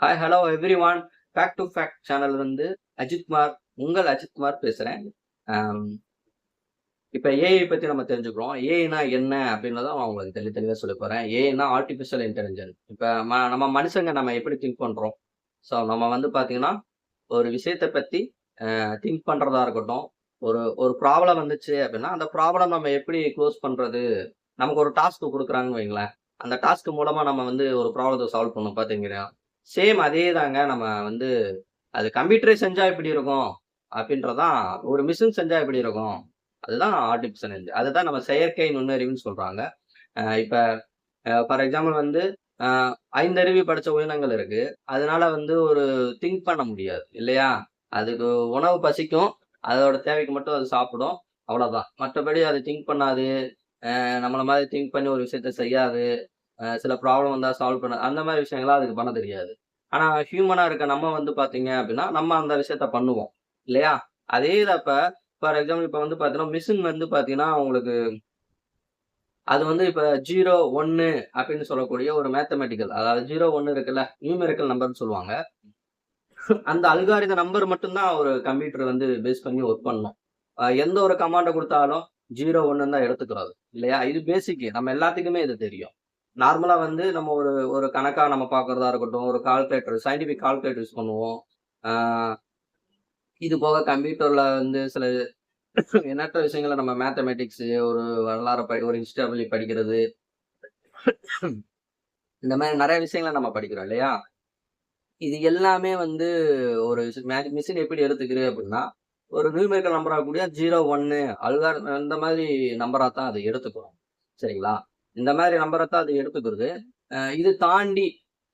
Hi hello everyone fact to fact channel வந்து அஜித்குமார் உங்கள் அஜித்குமார் பேசுகிறேன் இப்போ ஏஐ பற்றி நம்ம தெரிஞ்சுக்கிறோம். ஏஐனா என்ன அப்படின்றத நான் உங்களுக்கு தெளி தெளிவாக சொல்ல போகிறேன் ஏஐனா ஆர்டிஃபிஷியல் இன்டெலிஜென்ஸ் இப்போ ம நம்ம மனுஷங்க நம்ம எப்படி திங்க் பண்ணுறோம் ஸோ நம்ம வந்து பார்த்தீங்கன்னா ஒரு விஷயத்தை பற்றி திங்க் பண்ணுறதா இருக்கட்டும். ஒரு ஒரு ப்ராப்ளம் வந்துச்சு அப்படின்னா அந்த ப்ராப்ளம் நம்ம எப்படி க்ளோஸ் பண்ணுறது நமக்கு ஒரு டாஸ்க் கொடுக்குறாங்கன்னு வைங்களேன். அந்த டாஸ்க் மூலமாக நம்ம வந்து ஒரு ப்ராப்ளத்தை சால்வ் பண்ணோம் பார்த்தீங்கன்னா சேம் அதே தாங்க நம்ம வந்து அது கம்ப்யூட்டரை செஞ்சா எப்படி இருக்கும்? அப்படின்றதான் ஒரு மிஷின் செஞ்சா எப்படி இருக்கும்? அதுதான் ஆர்டிஃபிஷியல் இன்ஜி அதுதான் நம்ம செயற்கை நுண்ணறிவுன்னு சொல்றாங்க. இப்போ ஃபார் எக்ஸாம்பிள் வந்து ஐந்தருவி படித்த உயிரினங்கள் இருக்கு. அதனால வந்து ஒரு திங்க் பண்ண முடியாது இல்லையா? அதுக்கு உணவு பசிக்கும். அதோட தேவைக்கு மட்டும் அது சாப்பிடும். அவ்வளோதான் மற்றபடி அது திங்க் பண்ணாது. நம்மளை மாதிரி திங்க் பண்ணி ஒரு விஷயத்த செய்யாது. சில ப்ராப்ளம் வந்தால் சால்வ் பண்ண அந்த மாதிரி விஷயங்கள்லாம் அதுக்கு பண்ண தெரியாது. ஆனா ஹியூமனாக இருக்க நம்ம வந்து பார்த்தீங்க அப்படின்னா நம்ம அந்த விஷயத்த பண்ணுவோம். இல்லையா? அதே இதை ஃபார் எக்ஸாம்பிள் இப்போ வந்து பார்த்தீங்கன்னா மிஷின் வந்து பாத்தீங்கன்னா உங்களுக்கு அது வந்து இப்போ ஜீரோ ஒன்னு அப்படின்னு சொல்லக்கூடிய ஒரு மேத்தமெட்டிக்கல் அதாவது ஜீரோ ஒன்னு இருக்குல்ல நியூமெரிக்கல் நம்பர்னு சொல்லுவாங்க. அந்த அல்காரித நம்பர் மட்டும்தான் ஒரு கம்ப்யூட்டர் வந்து பேஸ் பண்ணி ஒர்க் பண்ணணும் எந்த ஒரு கமாண்டை கொடுத்தாலும் ஜீரோ ஒன்னு தான் எடுத்துக்கிறது. இல்லையா? இது பேசிக் நம்ம எல்லாத்துக்குமே இது தெரியும். நார்மலாக வந்து நம்ம ஒரு ஒரு கணக்காக நம்ம பார்க்குறதா இருக்கட்டும் ஒரு கால்குலேட்டர் சயின்டிஃபிக் கால்குலேட்டர் யூஸ் பண்ணுவோம் இது போக கம்ப்யூட்டரில் வந்து சில எண்ணற்ற விஷயங்களை நம்ம மேத்தமெட்டிக்ஸு ஒரு வரலாறு படி ஒரு ஹிஸ்டாபிளி படிக்கிறது. இந்த மாதிரி நிறைய விஷயங்களை நம்ம படிக்கிறோம் இல்லையா? இது எல்லாமே வந்து ஒரு மிஷின் எப்படி எடுத்துக்குது அப்படின்னா ஒரு நியூமெரிக்கல் நம்பராக கூடிய ஜீரோ ஒன்று அல்கார் அந்த மாதிரி நம்பராக தான் அது எடுத்துக்கிறோம். சரிங்களா? இந்த மாதிரி நம்பரை தான் அது எடுத்துக்கிறது. இது தாண்டி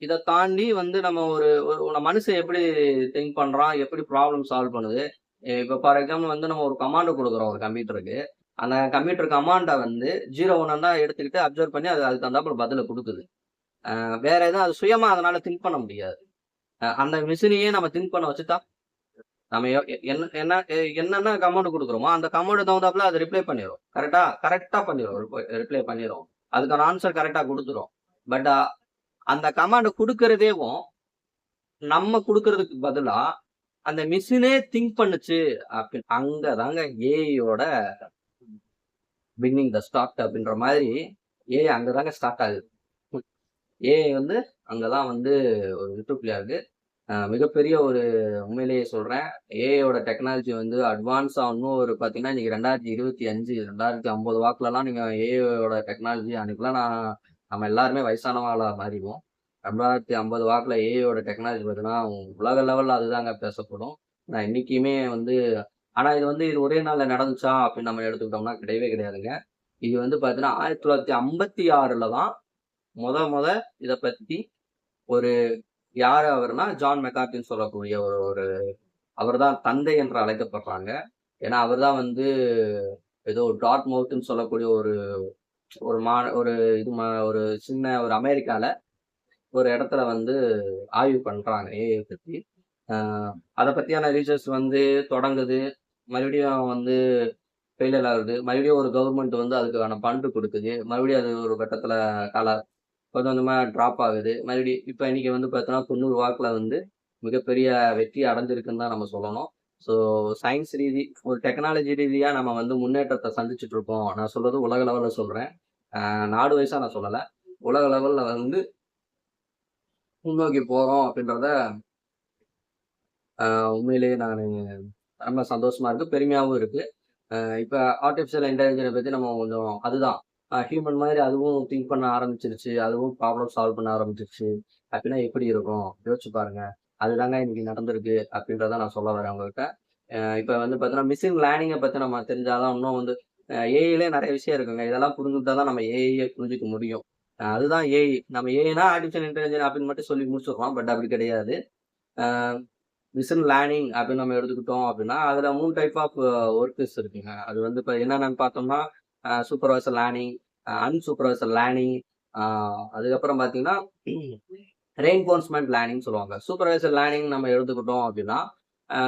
இதை தாண்டி வந்து நம்ம ஒரு ஒரு மனுஷன் எப்படி திங்க் பண்றான் எப்படி ப்ராப்ளம் சால்வ் பண்ணுது. இப்போ ஃபார் எக்ஸாம்பிள் வந்து நம்ம ஒரு கமாண்டு கொடுக்குறோம் ஒரு கம்ப்யூட்டருக்கு அந்த கம்ப்யூட்டர் கமாண்டை வந்து ஜீரோ ஒன்னு தான் எடுத்துக்கிட்டு அப்சர்வ் பண்ணி அது அதுக்கு தகுந்தாப்புல பதில கொடுக்குது. வேற எதுவும் அது சுயமா அதனால திங்க் பண்ண முடியாது. அந்த மிஷினையே நம்ம திங்க் பண்ண வச்சுட்டா? நம்ம எ- என்ன என்ன என்னென்ன கமாண்ட் கொடுக்குறோமோ அந்த கமாண்ட் தகுந்தாப்புல அது ரிப்ளை பண்ணிடும் கரெக்டா கரெக்டா பண்ணிடும் ரிப்ளை பண்ணிடும் அதுக்கான ஆன்சர் கரெக்டாக கொடுத்துரும். பட் அந்த கமாண்ட் கொடுக்கறதேவும் நம்ம கொடுக்கறதுக்கு பதிலாக அந்த மிஷினே திங்க் பண்ணுச்சு அப்படின்னு அங்கே தாங்க ஏஐயோட பிகினிங் த ஸ்டார்ட் அப்படின்ற மாதிரி ஏஐ அங்கதாங்க ஸ்டார்ட் ஆகுது. ஏஐ வந்து அங்கே தான் வந்து ஒரு விட்டுப்புள்ளியா இருக்குது மிகப்பெரிய ஒரு உண்மையிலேயே சொல்கிறேன் ஏஐயோட டெக்னாலஜி வந்து அட்வான்ஸாக இன்னும் ஒரு பார்த்தீங்கன்னா இன்றைக்கி ரெண்டாயிரத்தி இருபத்தி அஞ்சு ரெண்டாயிரத்தி ஐம்பது வாக்குலலாம் நீங்கள் ஏஐயோட டெக்னாலஜி அன்றைக்கெலாம் நான் நம்ம எல்லாருமே வயசானவாளாக மாறிடுவோம். ரெண்டாயிரத்தி ஐம்பது வாக்கில் ஏஐயோட டெக்னாலஜி பார்த்தீங்கன்னா உலக லெவலில் அதுதாங்க பேசப்படும். நான் இன்னைக்குமே வந்து ஆனால் இது வந்து இது ஒரே நாளில் நடந்துச்சா அப்படின்னு நம்ம எடுத்துக்கிட்டோம்னா கிடையவே கிடையாதுங்க. இது வந்து பார்த்தீங்கன்னா ஆயிரத்தி தொள்ளாயிரத்தி ஐம்பத்தி ஆறில் தான் முத முத இதை பற்றி ஒரு யார் அவர்னா ஜான் மெக்கார்டின்னு சொல்லக்கூடிய ஒரு ஒரு அவர் தான் தந்தை என்று அழைக்கப்படுறாங்க. ஏன்னா அவர் தான் வந்து ஏதோ டாட் மவுத்துன்னு சொல்லக்கூடிய ஒரு ஒரு மா ஒரு இது மா- ஒரு சின்ன ஒரு அமெரிக்காவில் ஒரு இடத்துல வந்து ஆய்வு பண்ணுறாங்க ஏஐ பற்றி அதை பற்றியான ரீசர்ச் வந்து தொடங்குது. மறுபடியும் வந்து ஃபெயிலியர் ஆகுது. மறுபடியும் ஒரு கவர்மெண்ட் வந்து அதுக்கான பண்டு கொடுக்குது. மறுபடியும் அது ஒரு கட்டத்தில் கால கொஞ்சம் கொஞ்சமா ட்ராப் ஆகுது. மறுபடி இப்போ இன்றைக்கி வந்து பார்த்தோன்னா தொண்ணூறு வாக்கில் வந்து மிகப்பெரிய வெற்றி அடைஞ்சிருக்குன்னு தான் நம்ம சொல்லணும். ஸோ சயின்ஸ் ரீதி ஒரு டெக்னாலஜி ரீதியாக நம்ம வந்து முன்னேற்றத்தை சந்திச்சுட்டு இருக்கோம். நான் சொல்கிறது உலக லெவலில் சொல்கிறேன் நாடு வயசாக நான் சொல்லலை. உலக லெவலில் வந்து முன்னோக்கி போகிறோம் அப்படின்றத உண்மையிலேயே நான் ரொம்ப சந்தோஷமாக இருக்குது பெருமையாகவும் இருக்குது இப்போ ஆர்டிஃபிஷியல் இன்டெலிஜென்ஸை பற்றி நம்ம கொஞ்சம் அதுதான். ஹியூமன் மாதிரி அதுவும் திங்க் பண்ண ஆரம்பிச்சிருச்சு. அதுவும் ப்ராப்ளம் சால்வ் பண்ண ஆரம்பிச்சிருச்சு. அப்படின்னா எப்படி இருக்கும்? யோசிச்சு பாருங்க. அதுதாங்க இன்னைக்கு நடந்திருக்கு அப்படின்றத நான் சொல்ல வரேன் உங்கள்கிட்ட இப்போ வந்து பார்த்தீங்கன்னா மிஷின் லேர்னிங்கை பற்றி நம்ம தெரிஞ்சாதான் இன்னும் வந்து ஏஐலே நிறைய விஷயம் இருக்குங்க. இதெல்லாம் புரிஞ்சுட்டா தான் நம்ம ஏஐயே புரிஞ்சுக்க முடியும். அதுதான் ஏஐ நம்ம ஏஐனா ஆர்டிஃபிஷியல் இன்டெலிஜென்ஸ் அப்படின்னு மட்டும் சொல்லி முடிச்சிடுறோம் பட் அப்படி கிடையாது. மிஷின் லேர்னிங் அப்படின்னு நம்ம எடுத்துக்கிட்டோம் அப்படின்னா அதில் மூணு டைப் ஆஃப் ஒர்க்கர்ஸ் இருக்குங்க. அது வந்து இப்போ என்னென்னு பார்த்தோம்னா சூப்பர்வைசர் லேர்னிங் அன்சூப்பர்வைசர் லேர்னிங் அதுக்கப்புறம் பார்த்தீங்கன்னா ரெயின்ஃபோர்ஸ்மெண்ட் லேர்னிங் சொல்லுவாங்க. சூப்பர்வைசர் லேர்னிங் நம்ம எடுத்துக்கிட்டோம் அப்படின்னா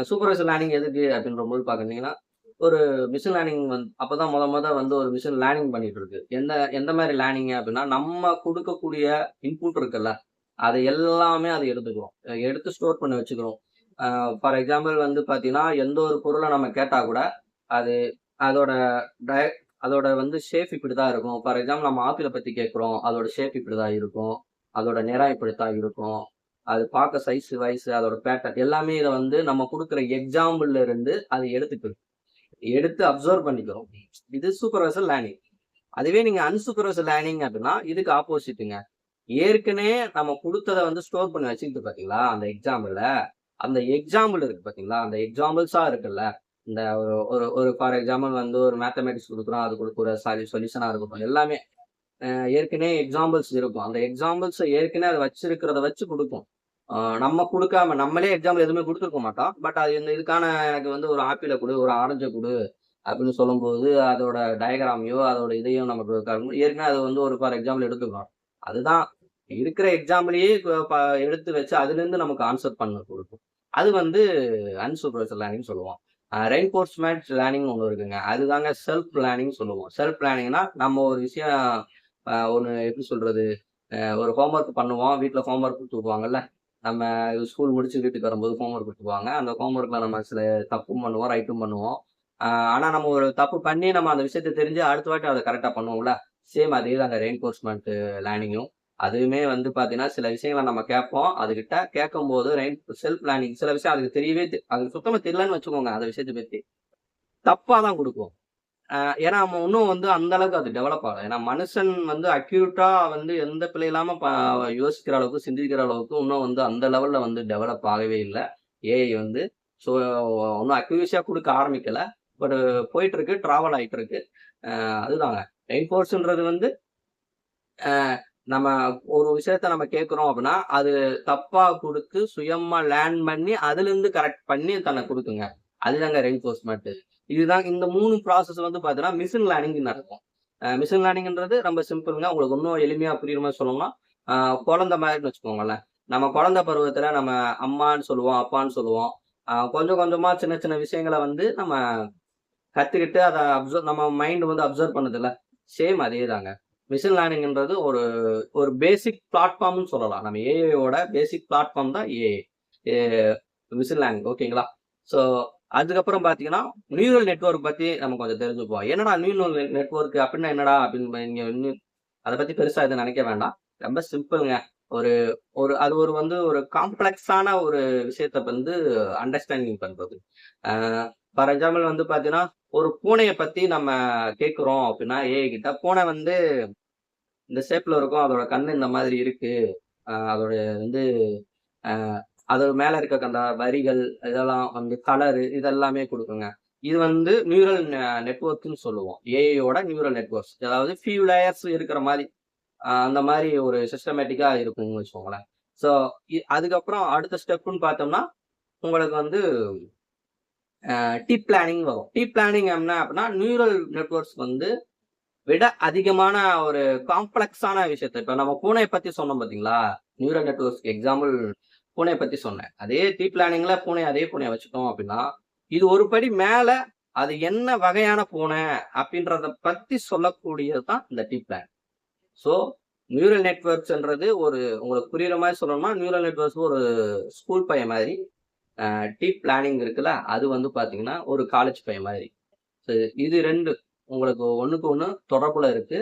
சூப்பர்வைசர் லேர்னிங் எதுக்கு அப்படின்ற போது பார்த்தீங்கன்னா ஒரு மிஷின் லேர்னிங் வந்து அப்போ தான் முத முத வந்து ஒரு மிஷின் லேர்னிங் பண்ணிட்டு இருக்கு. எந்த எந்த மாதிரி லேர்னிங் அப்படின்னா நம்ம கொடுக்கக்கூடிய இன்புட் இருக்குல்ல அதை எல்லாமே அது எடுத்துக்கிறோம். எடுத்து ஸ்டோர் பண்ணி வச்சுக்கிறோம். ஃபார் எக்ஸாம்பிள் வந்து பார்த்தீங்கன்னா எந்த ஒரு பொருளை நம்ம கேட்டால் கூட அது அதோட டய அதோட வந்து ஷேப் இப்படி தான் இருக்கும். ஃபார் எக்ஸாம்பிள் நம்ம ஆப்பிளை பற்றி கேட்குறோம். அதோட ஷேப் இப்படி தான் இருக்கும். அதோட நிறம் இப்படி தான் இருக்கும். அது பார்க்க சைஸ் வைஸ் அதோட பேட்டர்ன் எல்லாமே இதை வந்து நம்ம கொடுக்குற எக்ஸாம்பிள்ல இருந்து அதை எடுத்துக்கிறோம் எடுத்து அப்சர்வ் பண்ணிக்கிறோம். இது சூப்பர்வைசர் லேர்னிங் அதுவே நீங்க அன்சூப்பர்வைசர் லேர்னிங் அப்படின்னா இதுக்கு ஆப்போசிட்டுங்க ஏற்கனவே நம்ம கொடுத்ததை வந்து ஸ்டோர் பண்ணி வச்சுக்கிட்டு பாத்தீங்களா? அந்த எக்ஸாம்பிள்ல அந்த எக்ஸாம்பிள் இருக்கு பாத்தீங்களா? அந்த எக்ஸாம்பிள்ஸா இருக்குல்ல. இந்த ஒரு ஒரு ஒரு ஃபார் எக்ஸாம்பிள் வந்து ஒரு மேத்தமெட்டிக்ஸ் கொடுக்குறோம் அது கொடுக்குற சாரி சொல்யூஷனாக இருக்கட்டும் எல்லாமே ஏற்கனவே எக்ஸாம்பிள்ஸ் இருக்கும். அந்த எக்ஸாம்பிள்ஸ் ஏற்கனவே அதை வச்சிருக்கிறத வச்சு கொடுக்கும் நம்ம கொடுக்காம நம்மளே எக்ஸாம்பிள் எதுவுமே கொடுத்துருக்க மாட்டோம். பட் அது இந்த இதுக்கான எனக்கு வந்து ஒரு ஆப்பிளை கொடு ஒரு ஆரஞ்சை கொடு அப்படின்னு சொல்லும்போது அதோட டயக்ராமையோ அதோட இதையும் நமக்கு ஏற்கனவே அது வந்து ஒரு ஃபார் எக்ஸாம்பிள் எடுத்துக்கிறோம். அதுதான் இருக்கிற எக்ஸாம்பிளையே எடுத்து வச்சு அதுலேருந்து நமக்கு ஆன்சர் பண்ண கொடுக்கும். அது வந்து அன்சூப்பர்வைசர் லேர்னிங் சொல்லுவோம் ரெயின்ஃபோர்ஸ்மெண்ட் லேர்னிங் ஒன்று இருக்குங்க. அதுதாங்க செல்ஃப் லேர்னிங் சொல்லுவோம். செல்ஃப் லேர்னிங்னா நம்ம ஒரு விஷயம் ஒன்று எப்படி சொல்கிறது ஒரு ஹோம்ஒர்க் பண்ணுவோம். வீட்டில் ஹோம்ஒர்க் கொடுத்துருவாங்கல்ல நம்ம ஸ்கூல் முடிச்சு வீட்டுக்கு வரும்போது ஹோம்ஒர்க் கொடுத்துருவாங்க அந்த ஹோம்ஒர்க்கில் நம்ம சில தப்பும் பண்ணுவோம் ரைட்டும் பண்ணுவோம். ஆனால் நம்ம ஒரு தப்பு பண்ணி நம்ம அந்த விஷயத்தை தெரிஞ்சு அடுத்த வாட்டி அதை கரெக்டாக பண்ணுவோம்ல. சேம் அதே தான் அந்த ரெயின்ஃபோர்ஸ்மெண்ட் லேர்னிங்கும் அதுவுமே வந்து பார்த்தீங்கன்னா சில விஷயங்களை நம்ம கேட்போம். அதுகிட்ட கேட்கும் போது ரெயின் செல்ஃப் பிளானிங் சில விஷயம் அதுக்கு தெரியவே அதுக்கு சுத்தமாக தெரியலன்னு வச்சுக்கோங்க அந்த விஷயத்தை பற்றி தப்பாக தான் கொடுக்கும். ஏன்னா நம்ம இன்னும் வந்து அந்த அளவுக்கு அது டெவலப் ஆகலை. ஏன்னா மனுஷன் வந்து அக்யூரட்டாக வந்து எந்த பிள்ளை இல்லாமல் யோசிக்கிற அளவுக்கு சிந்திக்கிற அளவுக்கு இன்னும் வந்து அந்த லெவலில் வந்து டெவலப் ஆகவே இல்லை. ஏஐ வந்து ஸோ ஒன்றும் அக்யூரேசியா கொடுக்க ஆரம்பிக்கலை. பட் போயிட்டு இருக்கு டிராவல் ஆயிட்டு இருக்கு ஆஹ் அதுதாங்க ரெயின்ஃபோர்ஸ்ன்றது வந்து நம்ம ஒரு விஷயத்த நம்ம கேட்குறோம் அப்படின்னா அது தப்பா கொடுத்து சுயமா லேர்ன் பண்ணி அதுல இருந்து கரெக்ட் பண்ணி தன்னை கொடுக்குங்க. அதுதாங்க ரெயின்ஃபோர்ஸ்மெண்ட் இதுதான் இந்த மூணு ப்ராசஸ் வந்து பார்த்தீங்கன்னா மிஷின் லேர்னிங் நடக்கும். மிஷின் லேர்னிங்ன்றது ரொம்ப சிம்பிளுங்க உங்களுக்கு இன்னும் எளிமையா புரியுற மாதிரி சொல்லணும்னா குழந்தை மாதிரின்னு வச்சுக்கோங்களேன். நம்ம குழந்தை பருவத்துல நம்ம அம்மான்னு சொல்லுவோம் அப்பான்னு சொல்லுவோம். கொஞ்சம் கொஞ்சமா சின்ன சின்ன விஷயங்களை வந்து நம்ம கத்துக்கிட்டு அதை அப்சர்வ் நம்ம மைண்ட் வந்து அப்சர்வ் பண்ணதில்ல. சேம் அதே தாங்க மிஷின் லேர்னிங்ன்றது ஒரு ஒரு பேசிக் பிளாட்ஃபார்ம்னு சொல்லலாம். நம்ம ஏஐயோட பேசிக் பிளாட்ஃபார்ம் தான் ஏஐ மிஷின் லேர்னிங் ஓகேங்களா ஸோ அதுக்கப்புறம் பார்த்தீங்கன்னா நியூரல் நெட்வொர்க் பற்றி நம்ம கொஞ்சம் தெரிஞ்சுப்போம். என்னடா நியூரல் நெட்வொர்க் அப்படின்னா என்னடா அப்படின்னு நீங்கள் அதை பற்றி பெருசாக எதுவும் நினைக்க வேண்டாம். ரொம்ப சிம்பிளுங்க ஒரு ஒரு அது ஒரு வந்து ஒரு காம்ப்ளெக்ஸான ஒரு விஷயத்த வந்து அண்டர்ஸ்டாண்டிங் பண்ணுறது ஃபார் எக்ஸாம்பிள் வந்து பார்த்தீங்கன்னா ஒரு பூனையை பற்றி நம்ம கேட்குறோம் அப்படின்னா ஏஐ கிட்ட பூனை வந்து இந்த ஷேப்பில் இருக்கும் அதோட கண் இந்த மாதிரி இருக்கு. அதோட வந்து அதோட அது இருக்க அந்த வரிகள் இதெல்லாம் வந்து கலரு இதெல்லாமே கொடுக்குங்க. இது வந்து நியூரல் நெட்வொர்க்னு சொல்லுவோம். ஏஐயோட நியூரல் நெட்ஒர்க்ஸ் அதாவது ஃபியூ லேயர்ஸ் இருக்கிற மாதிரி அந்த மாதிரி ஒரு சிஸ்டமேட்டிக்காக இருக்கும்னு வச்சுக்கோங்களேன். ஸோ அதுக்கப்புறம் அடுத்த ஸ்டெப்புன்னு பார்த்தோம்னா உங்களுக்கு வந்து டீப் பிளானிங் வரும். டீப் பிளானிங் என்ன அப்படின்னா நியூரல் நெட்ஒர்க்ஸ் வந்து விட அதிகமான ஒரு காம்ப்ளெக்ஸான விஷயத்த. இப்போ நம்ம பூனையை பற்றி சொன்னோம் பார்த்தீங்களா நியூரல் நெட்ஒர்க்ஸ்க்கு எக்ஸாம்பிள் பூனையை பற்றி சொன்னேன். அதே டீப் பிளானிங்ல பூனை அதே பூனையை வச்சுட்டோம் அப்படின்னா இது ஒரு படி மேல அது என்ன வகையான பூனை அப்படின்றத பத்தி சொல்லக்கூடியது தான் இந்த டீப் பிளான் ஸோ நியூரல் நெட்ஒர்க்ஸ்ன்றது ஒரு உங்களுக்கு புரியுற மாதிரி சொல்லணும்னா நியூரல் நெட்வொர்க்ஸ் ஒரு ஸ்கூல் பையன் மாதிரி டீ பிளானிங் இருக்குல்ல அது வந்து பார்த்தீங்கன்னா ஒரு காலேஜ் பையன் மாதிரி. ஸோ இது ரெண்டு உங்களுக்கு ஒன்றுக்கு ஒன்று தொடர்புல இருக்கு.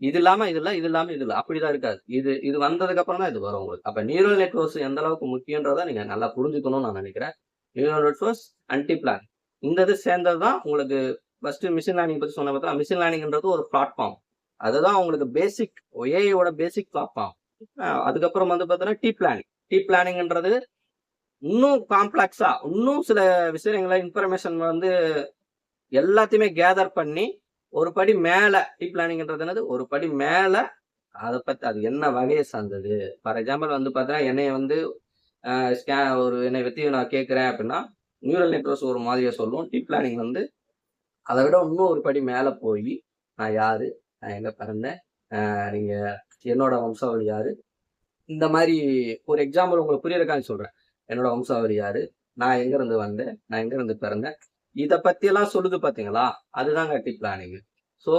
இது இல்லாமல் இது இல்லை இது இல்லாமல் இது அப்படி அப்படிதான் இருக்காது. இது இது வந்ததுக்கப்புறம் தான் இது வரும் உங்களுக்கு. அப்போ நியூரல் நெட்ஒர்க்ஸ் எந்த அளவுக்கு முக்கியன்றதை நீங்கள் நல்லா புரிஞ்சுக்கணும்னு நான் நினைக்கிறேன். நியூரல் நெட்வொர்க்ஸ் அன்டி பிளான் இந்த இது சேர்ந்தது தான் உங்களுக்கு ஃபர்ஸ்ட் மிஷின் லேர்னிங் பற்றி சொன்ன பார்த்தா மிஷின் லேர்னிங்ன்றது ஒரு பிளாட்ஃபார்ம் அதுதான் உங்களுக்கு பேசிக் ஏஐயோட பேசிக் பிளாட்ஃபார்ம் அதுக்கப்புறம் வந்து பார்த்தீங்கன்னா டீ பிளானிங் டீ பிளானிங்ன்றது இன்னும் காம்ப்ளெக்ஸா இன்னும் சில விஷயங்களை இன்ஃபர்மேஷன் வந்து எல்லாத்தையுமே கேதர் பண்ணி ஒரு படி மேல டீ பிளானிங்ன்றது என்னது? ஒரு படி மேல அதை பத்தி அது என்ன வகையை சார்ந்தது? ஃபார் எக்ஸாம்பிள் வந்து பார்த்தீங்கன்னா என்னைய வந்து ஸ்கே ஒரு என்னை பற்றி நான் கேட்குறேன் அப்படின்னா நியூரல் நெட்ஒர்க்ஸ் ஒரு மாதிரியை சொல்லும். டீப் பிளானிங் வந்து அதை விட இன்னும் ஒரு படி மேலே போய் நான் யார்? நான் எங்கே பிறந்தேன்? நீங்கள் என்னோட வம்சாவளி யார்? இந்த மாதிரி ஒரு எக்ஸாம்பிள் உங்களுக்கு புரியறக்கான்னு சொல்கிறேன் என்னோட வம்சாவரி யாரு? நான் எங்க இருந்து வந்தேன்? நான் எங்க இருந்து பிறந்தேன்? இதை பத்தி எல்லாம் சொல்லுது பாத்தீங்களா? அதுதாங்க டி பிளானிங் ஸோ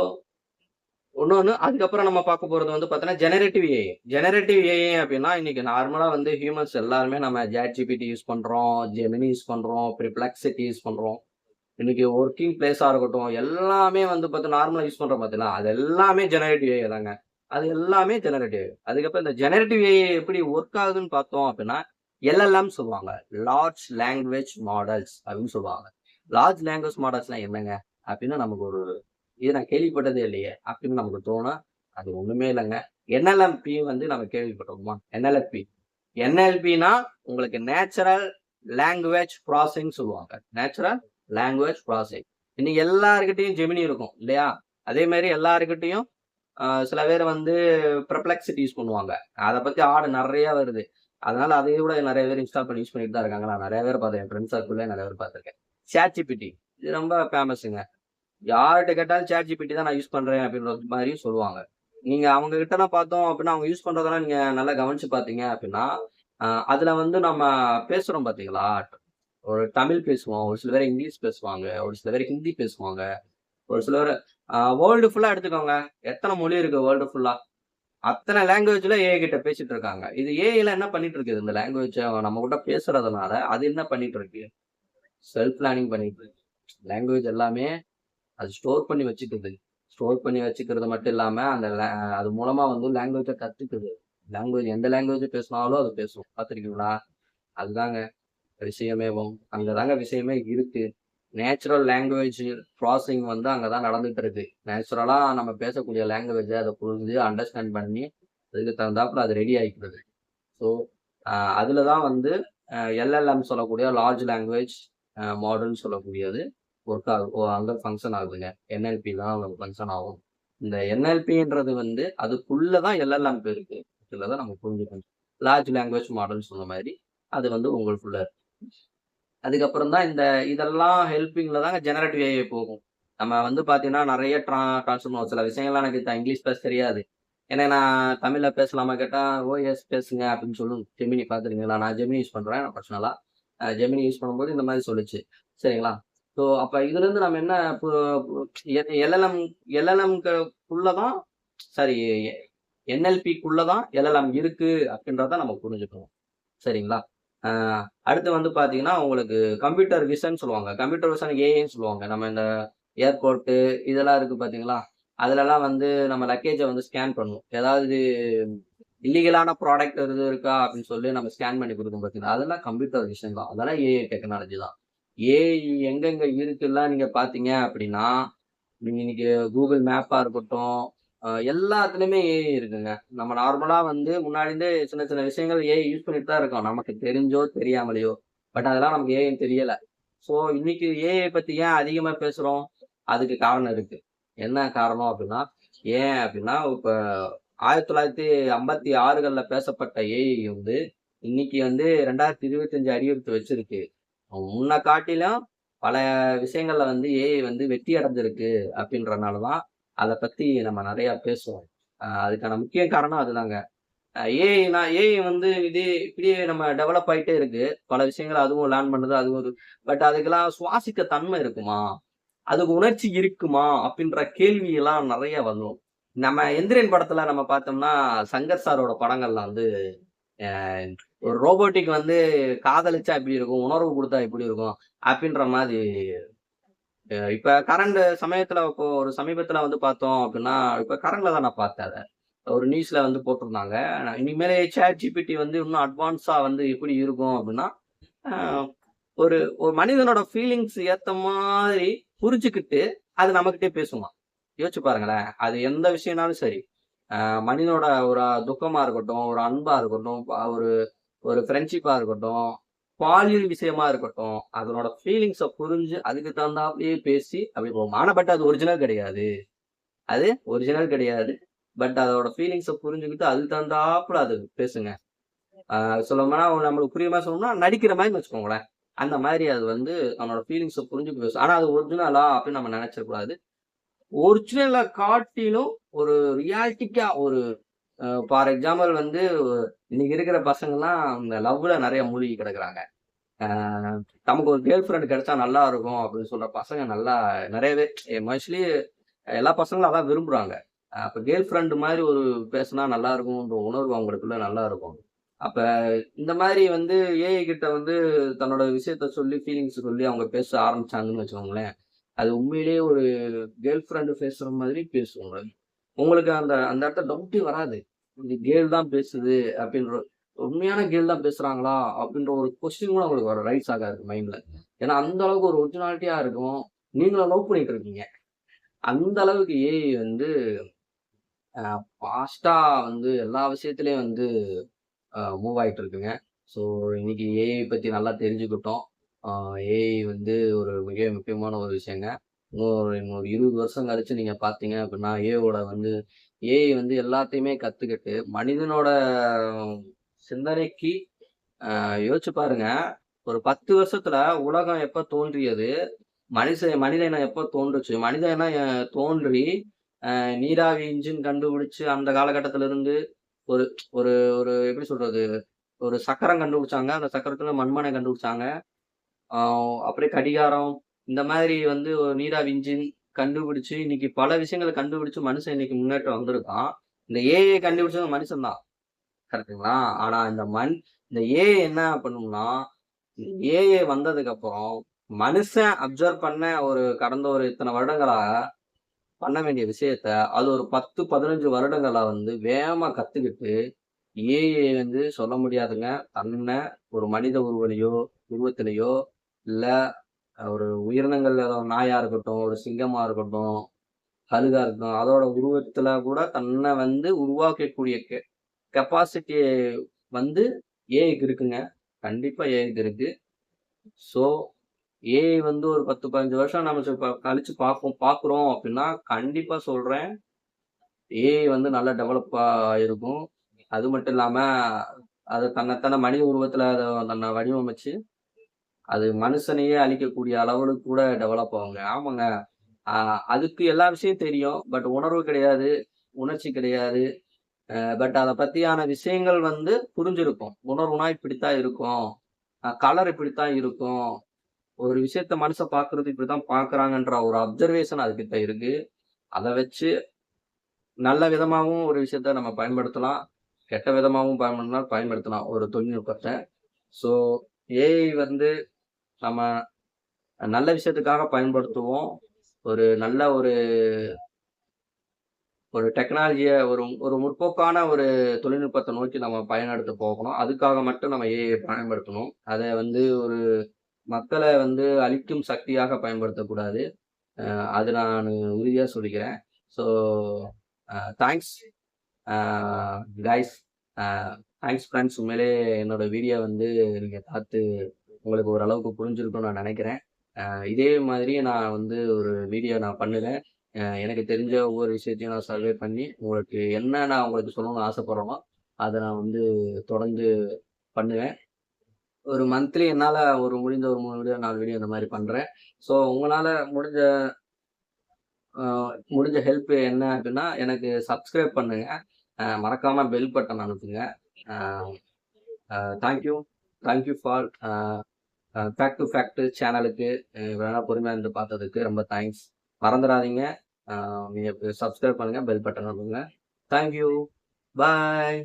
இன்னொன்னு அதுக்கப்புறம் நம்ம பார்க்க போறது வந்து பார்த்தோன்னா ஜெனரேட்டிவ் ஏஐ ஜெனரேட்டிவ் ஏஐ அப்படின்னா இன்னைக்கு நார்மலா வந்து ஹியூமன்ஸ் எல்லாருமே நம்ம ஜேட் ஜிபிடி யூஸ் பண்றோம் ஜெமினி யூஸ் பண்றோம் ப்ரிப்ளெக்சிட்டி யூஸ் பண்றோம். இன்னைக்கு ஒர்க்கிங் பிளேஸா இருக்கட்டும் எல்லாமே வந்து பார்த்து நார்மலா யூஸ் பண்றோம் பார்த்தீங்களா அது எல்லாமே ஜெனரேட்டிவ் ஏஐ தாங்க. அது எல்லாமே ஜெனரேட்டிவ் அதுக்கப்புறம் இந்த ஜெனரேட்டிவ் ஏஐ எப்படி ஒர்க் ஆகுதுன்னு பார்த்தோம் அப்படின்னா எல்எல்எம் சொல்லுவாங்க. லார்ஜ் லாங்குவேஜ் மாடல்ஸ் அப்படின்னு சொல்லுவாங்க. லார்ஜ் லாங்குவேஜ் மாடல்ஸ்லாம் என்னங்க? அப்படின்னு நமக்கு ஒரு இது நான் கேள்விப்பட்டதே இல்லையே. அப்படின்னு நமக்கு தோணும் அது ஒன்றுமே இல்லைங்க. என்எல்எம்பி வந்து நம்ம கேள்விப்பட்டோமா. என்எல்எம்பி என்எல்பினா உங்களுக்கு நேச்சுரல் லாங்குவேஜ் ப்ராசஸிங் சொல்லுவாங்க. நேச்சுரல் லாங்குவேஜ் ப்ராசஸிங் இன்னைக்கு எல்லாருக்கிட்டையும் ஜெமினி இருக்கும் இல்லையா? அதே மாதிரி எல்லாருக்கிட்டையும் சில பேர் வந்து ப்ரப்ளெக்சிட்டி யூஸ் பண்ணுவாங்க. அதை பத்தி ஆடு நிறைய வருது. அதனால அதையும் கூட நிறைய பேர் இன்ஸ்டால் பண்ணி யூஸ் பண்ணிட்டு தான் இருக்காங்க. நான் நிறைய பேர் பார்த்தேன். என் ஃப்ரெண்ட்ஸ் சர்க்கிள்ல நிறைய பேர் பார்த்துருக்கேன். சேட் ஜிபிடி இது ரொம்ப ஃபேமஸுங்க யார்கிட்ட கேட்டாலும் சேட் ஜிபிடி தான் நான் யூஸ் பண்றேன் அப்படின்ற மாதிரி சொல்லுவாங்க. நீங்க அவங்க கிட்ட பார்த்தோம் அப்படின்னா அவங்க யூஸ் பண்றதெல்லாம் நீங்க நல்லா கவனிச்சு பார்த்தீங்க அப்படின்னா அதுல வந்து நம்ம பேசுறோம் பாத்தீங்களா ஒரு தமிழ் பேசுவோம். ஒரு சில பேர் இங்கிலீஷ் பேசுவாங்க. ஒரு சில பேர் ஹிந்தி பேசுவாங்க. ஒரு சில பேர் வேர்ல்டு ஃபுல்லா எடுத்துக்கோங்க. எத்தனை மொழி இருக்கு வேர்ல்டு ஃபுல்லா அத்தனை லாங்குவேஜ்ல ஏஐ கிட்ட பேசிட்டு இருக்காங்க. இது ஏஐல என்ன பண்ணிட்டு இருக்குது இந்த லாங்குவேஜ் நம்ம கிட்ட பேசுறதுனால அது என்ன பண்ணிட்டு இருக்கு? செல்ஃப் பிளானிங் பண்ணிட்டு இருக்கு. லாங்குவேஜ் எல்லாமே அது ஸ்டோர் பண்ணி வச்சுக்குது. ஸ்டோர் பண்ணி வச்சுக்கிறது மட்டும் இல்லாம அந்த அது மூலமா வந்து லாங்குவேஜை கத்துக்குது. லாங்குவேஜ் எந்த லாங்குவேஜ் பேசினாலும் அது பேசும். பார்த்துருக்கீங்களா? அதுதாங்க விஷயமேவும் அங்கதாங்க விஷயமே இருக்கு. நேச்சுரல் லாங்குவேஜ் ப்ராசஸிங் வந்து அங்கே தான் நடந்துகிட்டு இருக்கு நேச்சுரலாக நம்ம பேசக்கூடிய லாங்குவேஜை அதை புரிஞ்சு அண்டர்ஸ்டாண்ட் பண்ணி அதுக்கு தகுந்தாப்புல அது ரெடி ஆகிக்கிறது ஸோ அதில் தான் வந்து எல்எல்எம் சொல்லக்கூடிய லார்ஜ் லாங்குவேஜ் மாடல்னு சொல்லக்கூடியது ஒர்க் ஆகும் ஓ, ஃபங்க்ஷன் ஆகுதுங்க. என்எல்பி தான் ஃபங்க்ஷன் ஆகும். இந்த என்எல்பின்றது வந்து அதுக்குள்ளே தான் எல்எல்எம் இருக்கு. தான் நம்ம புரிஞ்சுக்கணும். லார்ஜ் லாங்குவேஜ் மாடல் சொன்ன மாதிரி அது வந்து உங்களுக்குள்ள இருக்கு. அதுக்கப்புறம் தான் இந்த இதெல்லாம் ஹெல்பிங்ல தாங்க ஜெனரேட்டிவ் ஏஐ போகும். நம்ம வந்து பார்த்தீங்கன்னா நிறைய ட்ரா ட்ரான்ஸ்ஃபர் சில விஷயங்கள்லாம் எனக்கு இங்கிலீஷ் பேச தெரியாது. ஏன்னா நான் தமிழில் பேசலாமா கேட்டால் ஓஎஸ் பேசுங்க அப்படின்னு சொல்லும் ஜெமினி பார்த்துருக்கீங்களா நான் ஜெமினி யூஸ் பண்ணுறேன் பர்சனலாக ஜெமினி யூஸ் பண்ணும்போது இந்த மாதிரி சொல்லுச்சு. சரிங்களா? ஸோ அப்போ இதுலேருந்து நம்ம என்ன எல்எல்எம் எல்எல்எம்குள்ளதான் சாரி என்எல்பிக்குள்ளதான் எல்எல்எம் இருக்குது அப்படின்றத நம்ம புரிஞ்சுக்கணும். சரிங்களா? அடுத்து வந்து பார்த்தீங்கன்னா உங்களுக்கு கம்ப்யூட்டர் விஷன் சொல்லுவாங்க. கம்ப்யூட்டர் விஷன் ஏஐன்னு சொல்லுவாங்க. நம்ம இந்த ஏர்போர்ட்டு இதெல்லாம் இருக்குது பார்த்தீங்களா அதுலலாம் வந்து நம்ம லக்கேஜை வந்து ஸ்கேன் பண்ணுவோம். ஏதாவது இல்லீகலான ப்ராடக்ட் எது இருக்கா அப்படின்னு சொல்லி நம்ம ஸ்கேன் பண்ணி கொடுக்கும் பார்த்தீங்கன்னா அதெல்லாம் கம்ப்யூட்டர் விஷன் தான். அதெல்லாம் ஏஐ டெக்னாலஜி தான். ஏஐ எங்கெங்கே இருக்குல்லாம் நீங்கள் பார்த்தீங்க அப்படின்னா நீங்கள் இன்னைக்கு கூகுள் மேப்பாக இருக்கட்டும் எல்லாத்துலயுமே ஏஐ இருக்குங்க. நம்ம நார்மலா வந்து முன்னாடி இருந்தே சின்ன சின்ன விஷயங்கள் ஏஐ யூஸ் பண்ணிட்டு தான் இருக்கோம். நமக்கு தெரிஞ்சோ தெரியாமலையோ. பட் அதெல்லாம் நமக்கு ஏஐன்னு தெரியல. ஸோ இன்னைக்கு ஏஐ பத்தி ஏன் அதிகமா பேசுறோம்? அதுக்கு காரணம் இருக்கு. என்ன காரணம் அப்படின்னா ஏன் அப்படின்னா இப்ப ஆயிரத்தி தொள்ளாயிரத்தி ஐம்பத்தி ஆறுகள்ல பேசப்பட்ட ஏஐ வந்து இன்னைக்கு வந்து ரெண்டாயிரத்தி இருபத்தஞ்சு அறிவுறுத்தி வச்சிருக்கு. முன்ன காட்டிலும் பல விஷயங்கள்ல வந்து ஏஐ வந்து வெற்றி அடைஞ்சிருக்கு அப்படின்றனாலதான் அதை பத்தி நம்ம நிறைய பேசுவோம். ஆஹ் அதுக்கான முக்கிய காரணம் அதுதாங்க. ஏஐனா ஏஐ வந்து இது இப்படியே நம்ம டெவலப் ஆயிட்டே இருக்கு. பல விஷயங்கள் அதுவும் லேர்ன் பண்ணுது அதுவும் இது பட் அதுக்கெல்லாம் சுவாசிக்க தன்மை இருக்குமா? அதுக்கு உணர்ச்சி இருக்குமா? அப்படின்ற கேள்வி எல்லாம் நிறைய வரும். நம்ம எந்திரன் படத்துல நம்ம பார்த்தோம்னா சங்கர் சாரோட படங்கள்ல வந்து ஒரு ரோபோட்டிக் வந்து காதலிச்சா இப்படி இருக்கும் உணர்வு கொடுத்தா இப்படி இருக்கும் அப்படின்ற மாதிரி இப்ப கரண்ட் சமயத்துல இப்போ ஒரு சமீபத்துல வந்து பார்த்தோம் அப்படின்னா இப்ப கரண்ட்ல தான் நான் பார்த்தேன் அதை. ஒரு நியூஸ்ல வந்து போட்டிருந்தாங்க. இனிமேல் சேட் ஜிபிடி வந்து இன்னும் அட்வான்ஸா வந்து எப்படி இருக்கும் அப்படின்னா ஒரு ஒரு மனிதனோட ஃபீலிங்ஸ் ஏத்த மாதிரி புரிஞ்சுக்கிட்டு அது நம்மகிட்டே பேசுமா யோசிச்சு பாருங்களேன் அது எந்த விஷயம்னாலும் சரி. மனிதனோட ஒரு துக்கமா இருக்கட்டும் ஒரு அன்பா இருக்கட்டும் ஒரு ஒரு ஃப்ரெண்ட்ஷிப்பா இருக்கட்டும் பாலியல் விஷயமா இருக்கட்டும் அதனோட ஃபீலிங்ஸை புரிஞ்சு அதுக்கு தகுந்தாப்புலயே பேசி அப்படி போகும் பட் அது ஒரிஜினல் கிடையாது. அது ஒரிஜினல் கிடையாது. பட் அதோட ஃபீலிங்ஸை புரிஞ்சுக்கிட்டு அதுக்கு தகுந்தாப்புல அது பேசுங்க. ஆஹ் நம்மளுக்கு புரியுமா சொல்லணும்னா நடிக்கிற மாதிரி வச்சுக்கோங்களேன். அந்த மாதிரி அது வந்து அவனோட ஃபீலிங்ஸை புரிஞ்சுக்க பேசும். ஆனால் அது ஒரிஜினலா அப்படின்னு நம்ம நினைச்சிடக்கூடாது. ஒரிஜினலை காட்டிலும் ஒரு ரியாலிட்டிக்கா ஒரு ஃபார் எக்ஸாம்பிள் வந்து இன்னைக்கு இருக்கிற பசங்கள்லாம் இந்த லவ்வில் நிறைய மூழ்கி கிடக்குறாங்க. நமக்கு ஒரு கேர்ள் ஃப்ரெண்ட் கிடைச்சா நல்லா இருக்கும் அப்படின்னு சொல்ற பசங்க நல்லா நிறையவே மோஸ்ட்லி எல்லா பசங்களும் அதான் விரும்புறாங்க. அப்போ கேர்ள் ஃப்ரெண்டு மாதிரி ஒரு பேசுனா நல்லா இருக்கும்ன்ற உணர்வு அவங்களுக்குள்ள நல்லா இருக்கும். அப்போ இந்த மாதிரி வந்து ஏஐ கிட்ட வந்து தன்னோட விஷயத்த சொல்லி, ஃபீலிங்ஸ் சொல்லி அவங்க பேச ஆரம்பிச்சாங்கன்னு வச்சுக்கோங்களேன், அது உண்மையிலேயே ஒரு கேர்ள் ஃப்ரெண்டு பேசுகிற மாதிரி பேசுவாங்க உங்களுக்கு அந்த அந்த இடத்துல டவுட்டே வராது. இது கேர்ள் தான் பேசுது அப்படின்ற உண்மையான கேள் தான் பேசுறாங்களா? அப்படின்ற ஒரு கொஸ்டின் கூட உங்களுக்கு வரும். ரைட்ஸ் ஆகாது மைண்ட்ல. ஏன்னா அந்த அளவுக்கு ஒரு ஒரிஜினாலிட்டியா இருக்கும். நீங்களும் லவ் பண்ணிட்டு இருக்கீங்க. அந்த அளவுக்கு ஏஐ வந்து ஃபாஸ்டா வந்து எல்லா விஷயத்திலயும் வந்து மூவ் ஆகிட்டு இருக்குங்க. ஸோ இன்னைக்கு ஏஐ பத்தி நல்லா தெரிஞ்சுக்கிட்டோம். ஏஐ வந்து ஒரு மிக முக்கியமான ஒரு விஷயங்க. இன்னொரு இன்னொரு 20 வருஷம் கழிச்சு நீங்க பார்த்தீங்க அப்படின்னா, ஏஐயோட வந்து ஏஐ வந்து எல்லாத்தையுமே கத்துக்கிட்டு, மனிதனோட சிந்தனைக்கு யோசிச்சு பாருங்க. ஒரு 10 வருஷத்துல உலகம் எப்ப தோன்றியது? மனித மனித இனம் எப்ப தோன்றுச்சு? மனித இனம் தோன்றி நீராவி இன்ஜின் கண்டுபிடிச்சு அந்த காலகட்டத்துல இருந்து ஒரு ஒரு ஒரு எப்படி சொல்றது? ஒரு சக்கரம் கண்டுபிடிச்சாங்க. அந்த சக்கரத்துல மண்மனை கண்டுபிடிச்சாங்க. அப்படியே கடிகாரம் இந்த மாதிரி வந்து ஒரு நீராவி இன்ஜின் கண்டுபிடிச்சு, இன்னைக்கு பல விஷயங்களை கண்டுபிடிச்சு மனுஷன் இன்னைக்கு முன்னேற்றம் வந்திருக்கான். இந்த ஏஐ கண்டுபிடிச்சது மனுஷன் தான். கரெக்ட்டுங்களா? ஆனா இந்த மண் இந்த ஏஐ என்ன பண்ணும்னா, ஏஐ வந்ததுக்கு அப்புறம் மனுஷன் அப்சர்வ் பண்ண ஒரு கடந்த ஒரு இத்தனை வருடங்களா பண்ண வேண்டிய விஷயத்த, அது ஒரு 10, 15 வருடங்களா வந்து வேகமா கத்துக்கிட்டு, ஏஐ வந்து சொல்ல முடியாதுங்க. தன்னை ஒரு மனித உருவலையோ உருவத்திலையோ இல்லை ஒரு உயிரினங்கள் உயிரினங்கள்ல நாயா இருக்கட்டும், ஒரு சிங்கமா இருக்கட்டும், கழுகா இருக்கட்டும், அதோட உருவத்துல கூட தன்னை வந்து உருவாக்கக்கூடிய கெ கெப்பாசிட்டி வந்து ஏஐக்கு இருக்குங்க. கண்டிப்பா ஏஐக்கு இருக்கு. ஸோ ஏஐ வந்து ஒரு 10, 15 வருஷம் நம்ம கழிச்சு பார்ப்போம் பார்க்குறோம் அப்படின்னா, கண்டிப்பா சொல்றேன். ஏஐ வந்து நல்லா டெவலப்பாக இருக்கும். அது மட்டும் இல்லாம, அது தன்னைத்தானே மனித உருவத்துல அதை தன்னை வடிவமைச்சு, அது மனுஷனையே அழிக்கக்கூடிய அளவுக்கு கூட டெவலப் ஆகுங்க. ஆமாங்க. அதுக்கு எல்லா விஷயம் தெரியும். பட் உணர்வு கிடையாது, உணர்ச்சி கிடையாது. பட் அதை பற்றியான விஷயங்கள் வந்து புரிஞ்சிருக்கும். உணர்வுனா இப்படித்தான் இருக்கும். கலர் இப்படித்தான் இருக்கும். ஒரு விஷயத்த மனுஷன் பார்க்குறது இப்படித்தான் பார்க்குறாங்கன்ற ஒரு அப்சர்வேஷன் அதுக்கிட்ட இருக்கு. அதை வச்சு நல்ல விதமாகவும் ஒரு விஷயத்த நம்ம பயன்படுத்தலாம். கெட்ட விதமாகவும் பயன்படுத்தினா பயன்படுத்தலாம் ஒரு தொழில்நுட்பத்தை ஸோ ஏஐ வந்து நம்ம நல்ல விஷயத்துக்காக பயன்படுத்துவோம். ஒரு நல்ல ஒரு ஒரு டெக்னாலஜியை ஒரு ஒரு முற்போக்கான ஒரு தொழில்நுட்பத்தை நோக்கி நம்ம பயனெடுத்து போகணும். அதுக்காக மட்டும் நம்ம ஏஐ பயன்படுத்தணும். அதை வந்து ஒரு மக்களை வந்து அழிக்கும் சக்தியாக பயன்படுத்தக்கூடாது. அது நான் உறுதியாக சொல்லிக்கிறேன். So thanks uh guys thanks friends உண்மையிலே என்னோட வீடியோ வந்து நீங்கள் பார்த்து உங்களுக்கு ஓரளவுக்கு புரிஞ்சிருக்கும்னு நான் நினைக்கிறேன் இதே மாதிரி நான் வந்து ஒரு வீடியோ நான் பண்ணுவேன். எனக்கு தெரிஞ்ச ஒவ்வொரு விஷயத்தையும் நான் சர்வே பண்ணி, உங்களுக்கு என்ன நான் உங்களுக்கு சொல்லணும்னு ஆசைப்பட்றோமோ அதை நான் வந்து தொடர்ந்து பண்ணுவேன். ஒரு மந்த்லி என்னால் ஒரு முடிந்த ஒரு மூணு வீடியோ, நாலு வீடியோ இந்த மாதிரி பண்ணுறேன் ஸோ உங்களால் முடிஞ்ச முடிஞ்ச ஹெல்ப் என்ன அப்படின்னா, எனக்கு சப்ஸ்கிரைப் பண்ணுங்கள் மறக்காமல் பெல் பட்டன் அனுப்புங்க thank you thank you thank you. Thank you for fact to fact சேனலுக்கு வேணா பொறுமையாக இருந்து பார்த்ததுக்கு ரொம்ப தேங்க்ஸ். மறந்துடாதீங்க நீங்கள் சப்ஸ்கிரைப் பண்ணுங்க. பெல் பட்டன் பண்ணுங்கள் தேங்க் யூ. பாய்.